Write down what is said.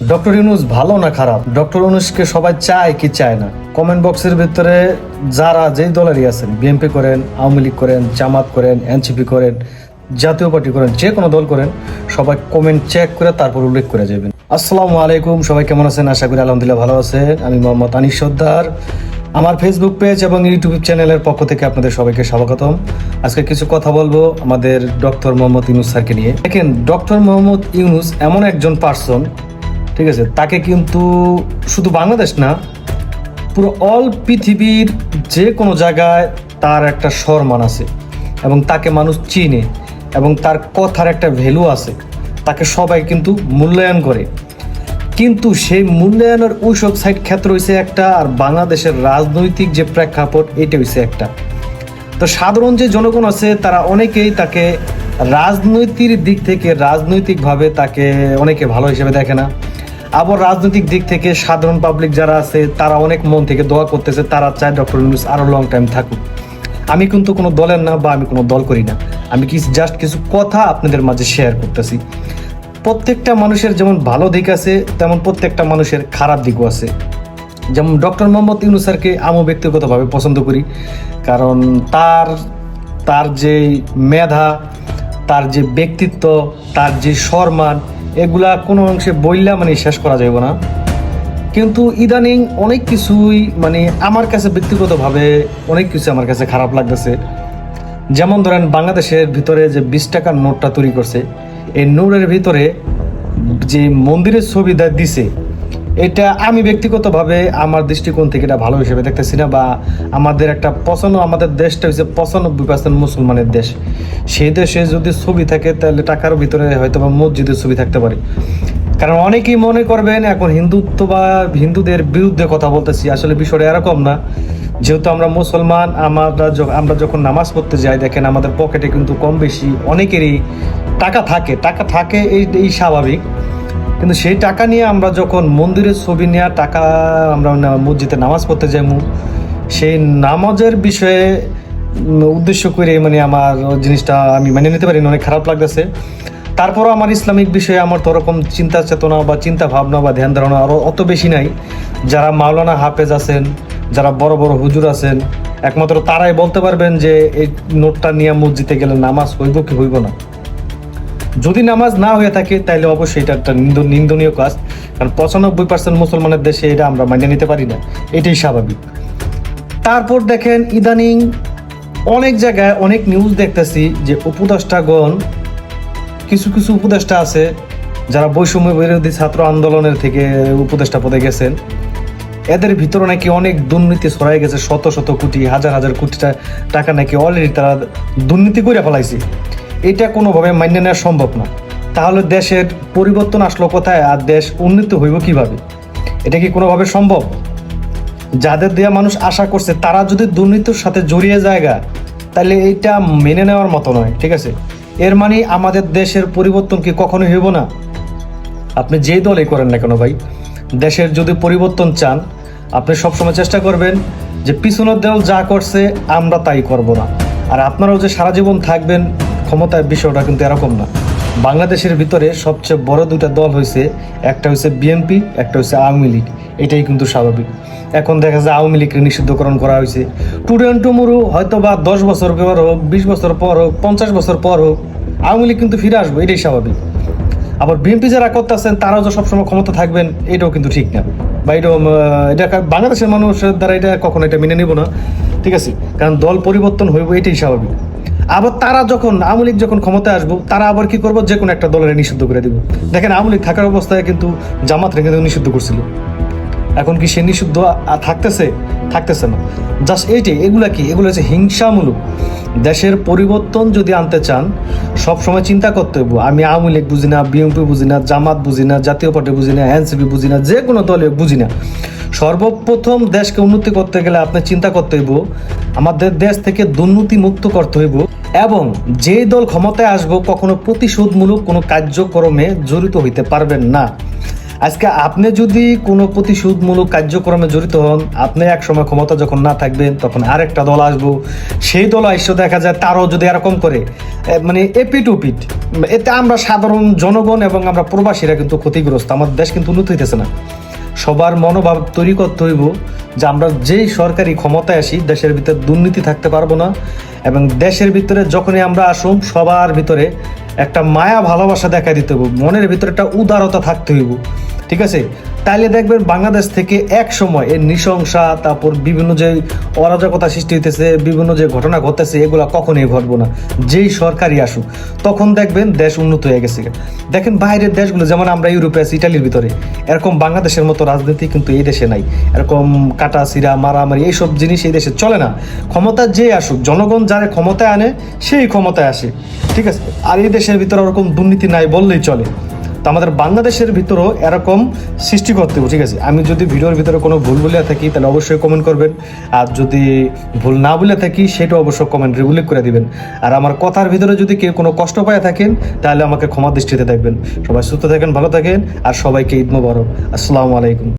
Doctor Yunus ভালো না খারাপ? ডক্টর ইউনুসকে সবাই চায় কি চায় না? কমেন্ট বক্সের ভিতরে যারা যেই দলেরই আছেন বিএনপি করেন, আওয়ামী লীগ করেন, জামাত করেন এনসিপি করেন, জাতীয় পার্টি করেন, যে কোনো দল করেন, সবাই কমেন্ট চেক করে তারপর উল্লেখ করে যাবেন। আসসালামু আলাইকুম, সবাই কেমন আছেন? আশা করি আলহামদুলিল্লাহ ভালো আছেন। আমি মোহাম্মদ আনিস সর্দার। আমার ফেসবুক পেজ এবং ইউটিউব চ্যানেলের পক্ষ থেকে আপনাদের সবাইকে স্বাগতম। আজকে কিছু কথা বলব আমাদের ডক্টর মোহাম্মদ ইউনুস স্যারকে নিয়ে। দেখেন, ডক্টর মোহাম্মদ ইউনুস এমন একজন পার্সন ঠিক আছে? তাকে কিন্তু শুধু বাংলাদেশ না, পুরো অল পৃথিবীর যে কোনো জায়গায় তার একটা সম্মান আছে এবং তাকে মানুষ চিনে এবং তার কথার একটা ভ্যালু আছে। তাকে সবাই কিন্তু মূল্যায়ন করে। কিন্তু সেই মূল্যায়নের ঐসব সাইড ক্ষেত্র হয়েছে একটা আর বাংলাদেশের রাজনৈতিক যে প্রেক্ষাপট এটা হয়েছে একটা। তো সাধারণ যে জনগণ আছে, তারা অনেকেই তাকে রাজনৈতিক দিক থেকে রাজনৈতিকভাবে তাকে অনেকে ভালো হিসেবে দেখে না। আবার রাজনৈতিক দিক থেকে সাধারণ পাবলিক যারা আছে, তারা অনেক মন থেকে দোয়া করতেছে, তারা চায় ডক্টর ইউনুস আরও লং টাইম থাকুক। আমি কিন্তু কোনো দলের না বা আমি কোনো দল করি না। আমি কি জাস্ট কিছু কথা আপনাদের মাঝে শেয়ার করতেছি। প্রত্যেকটা মানুষের যেমন ভালো দিক আছে, তেমন প্রত্যেকটা মানুষের খারাপ দিকও আছে। যেমন ডক্টর মোহাম্মদ ইউনুস স্যারকে আমি ব্যক্তিগতভাবে পছন্দ করি। কারণ তার তার যে মেধা, তার যে ব্যক্তিত্ব, তার যে সম্মান এগুলা কোনো অংশে বললা মানে শেষ করা যাবে না। কিন্তু ইদানিং অনেক কিছুই মানে আমার কাছে ব্যক্তিগতভাবে অনেক কিছু আমার কাছে খারাপ লাগতেছে। যেমন ধরেন বাংলাদেশের ভিতরে যে বিশ টাকার নোটটা তৈরি করছে, এই নোটের ভিতরে যে মন্দিরের ছবি দিছে এটা আমি ব্যক্তিগতভাবে আমার দৃষ্টিকোণ থেকে এটা ভালো হিসেবে দেখতেছি না বা আমাদের একটা পছন্দ, আমাদের দেশটা হচ্ছে পঁচানব্বই পার্সেন্ট মুসলমানের দেশ। সেই দেশে যদি ছবি থাকে তাহলে টাকার ভিতরে হয়তো বা মসজিদের ছবি থাকতে পারে। কারণ অনেকেই মনে করবেন এখন হিন্দুত্ব বা হিন্দুদের বিরুদ্ধে কথা বলতেছি, আসলে বিষয়টা এরকম না। যেহেতু আমরা মুসলমান, আমরা আমরা যখন নামাজ পড়তে যাই, দেখেন আমাদের পকেটে কিন্তু কম বেশি অনেকেরই টাকা থাকে। টাকা থাকে এই এই স্বাভাবিক। কিন্তু সেই টাকা নিয়ে আমরা যখন মন্দিরের ছবি নেওয়া টাকা আমরা মসজিদে নামাজ পড়তে যাই সেই নামাজের বিষয়ে উদ্দেশ্য করে মানে আমার জিনিসটা আমি মেনে নিতে পারি অনেক খারাপ লাগতেছে। তারপরও আমার ইসলামিক বিষয়ে আমার তো ওরকম চিন্তা চেতনা বা চিন্তা ভাবনা বা ধ্যান ধারণা আরও অত বেশি নাই। যারা মাওলানা হাফেজ আছেন, যারা বড় বড় হুজুর আছেন, একমাত্র তারাই বলতে পারবেন যে এই নোটটা নিয়ে মসজিদে গেলে নামাজ হইব কি হইব না। যদি নামাজ না হয়ে থাকে তাহলে অবশ্যই এটা একটা নিন্দ- নিন্দনীয় কাজ। কারণ পঁচানব্বই পার্সেন্ট মুসলমানের দেশে এটা আমরা মানিয়ে নিতে পারি না। এটাই স্বাভাবিক। তারপর দেখেন, ইদানিং অনেক জায়গায় অনেক নিউজ দেখতেছি যে উপদেষ্টাগণ, কিছু কিছু উপদেষ্টা আছে যারা বৈষম্য বিরোধী ছাত্র আন্দোলনের থেকে উপদেষ্টা পদে গেছেন। এদের ভিতরে নাকি অনেক দুর্নীতি ছড়াই গেছে, শত শত কোটি, হাজার হাজার কোটি টাকা নাকি অলরেডি তারা দুর্নীতি করে ফেলাইছে। এটা কোনোভাবে মান্য নেওয়া সম্ভব না। তাহলে দেশের পরিবর্তন আসলো কোথায়? আর দেশ উন্নীত হইব কীভাবে? এটা কি কোনোভাবে সম্ভব? যাদের দেয়া মানুষ আশা করছে, তারা যদি দুর্নীতির সাথে জড়িয়ে জায়গা, তাহলে এইটা মেনে নেওয়ার মতো নয়, ঠিক আছে? এর মানে আমাদের দেশের পরিবর্তন কি কখনো হইব না? আপনি যেই দলই করেন না কেন ভাই, দেশের যদি পরিবর্তন চান, আপনি সবসময় চেষ্টা করবেন যে পিছনের দল যা করছে, আমরা তাই করব না। আর আপনারাও যে সারা জীবন থাকবেন ক্ষমতার বিষয়টা কিন্তু এরকম না। বাংলাদেশের ভিতরে সবচেয়ে বড় দুইটা দল হয়েছে একটা হচ্ছে বিএনপি, একটা হচ্ছে আওয়ামী লীগ। এটাই কিন্তু স্বাভাবিক। এখন দেখা যায় আওয়ামী লীগকে নিষিদ্ধকরণ করা হয়েছে টুডেন টুমুরু হয়তো বা দশ বছর পর হোক, বিশ বছর পর হোক, পঞ্চাশ বছর পর হোক, আওয়ামী লীগ কিন্তু ফিরে আসবে, এটাই স্বাভাবিক। আবার বিএনপি যারা করতেছেন, তারাও যে সবসময় ক্ষমতা থাকবেন, এটাও কিন্তু ঠিক না। বা এটা এটা বাংলাদেশের মানুষের দ্বারা এটা কখনো এটা মেনে নেব না। ঠিক আছে? কারণ দল পরিবর্তন হইব, এটাই স্বাভাবিক। আবার তারা যখন, আওয়ামী লীগ যখন ক্ষমতায় আসব, তারা আবার কি করব? যে কোনো একটা দলের নিষিদ্ধ করে দিব। দেখেন, আওয়ামী লীগ থাকার অবস্থায় কিন্তু জামাত রেখে নিষিদ্ধ করছিল। এখন কি সে নিষিদ্ধ থাকতেছে? থাকতেছে না। জাস্ট এইটাই, এগুলা কি? এগুলো হচ্ছে হিংসামূলক। দেশের পরিবর্তন যদি আনতে চান, সব সময় চিন্তা করতে হইব, আমি আওয়ামী লীগ বুঝি না, বিএনপি বুঝি না, জামাত বুঝি না, জাতীয় পার্টি বুঝি না, এনসিপি বুঝি না, যে কোনো দলে বুঝি না। সর্বপ্রথম দেশকে উন্নতি করতে গেলে আপনি চিন্তা করতে হইব, আমাদের দেশ থেকে দুর্নীতি মুক্ত করতে হইব এবং যে দল ক্ষমতায় আসব, কখনো প্রতিশোধমূলক কোনো কার্যক্রমে জড়িত হইতে পারবেন না। আজকে আপনি যদি কোনো প্রতিশোধমূলক কার্যক্রমে জড়িত হন, আপনি এক সময় ক্ষমতা যখন না থাকবেন, তখন আরেকটা দল আসব। সেই দল এসে দেখা যায় তারও যদি এরকম করে মানে এপিট উপিট এতে আমরা সাধারণ জনগণ এবং আমরা প্রবাসীরা কিন্তু ক্ষতিগ্রস্ত, আমার দেশ কিন্তু উন্নত হইতেছে না। সবার মনোভাব তৈরি করতে হইব যে আমরা যেই সরকারি ক্ষমতায় আসি, দেশের ভিতরে দুর্নীতি থাকতে পারব না এবং দেশের ভিতরে যখনই আমরা আসুম, সবার ভিতরে একটা মায়া ভালোবাসা দেখা দিতে হইব। মনের ভিতরে একটা উদারতা থাকতে হইব। ঠিক আছে? তাইলে দেখবেন বাংলাদেশ থেকে এক সময় এর নৃশংসা, তারপর বিভিন্ন যে অরাজকতা সৃষ্টি হইতেছে, বিভিন্ন যে ঘটনা ঘটতেছে, এগুলা কখনোই ঘটবো না। যেই সরকারই আসুক, তখন দেখবেন দেশ উন্নত হয়ে গেছে। দেখেন বাইরের দেশগুলো, যেমন আমরা ইউরোপে আছি, ইটালির ভিতরে, এরকম বাংলাদেশের মতো রাজনীতি কিন্তু এই দেশে নাই। এরকম কাটা সিরা মারামারি, এইসব জিনিস এই দেশে চলে না। ক্ষমতা যে আসুক, জনগণ যারা ক্ষমতায় আনে, সেই ক্ষমতায় আসে। ঠিক আছে? আর এই দেশের ভিতরে ওরকম দুর্নীতি নাই বললেই চলে। তো আমাদের বাংলাদেশের ভিতরেও এরকম সৃষ্টি করতে হবে, ঠিক আছে? আমি যদি ভিডিওর ভিতরে কোনো ভুল বলে থাকি, তাহলে অবশ্যই কমেন্ট করবেন। আর যদি ভুল না বলে থাকি সেটা অবশ্যই কমেন্ট উল্লেখ করে দিবেন। আর আমার কথার ভিতরে যদি কেউ কোনো কষ্ট পায় থাকেন, তাহলে আমাকে ক্ষমা দৃষ্টিতে দেখবেন। সবাই সুস্থ থাকেন, ভালো থাকেন, আর সবাইকে ঈদ মোবারক। আসসালামু আলাইকুম।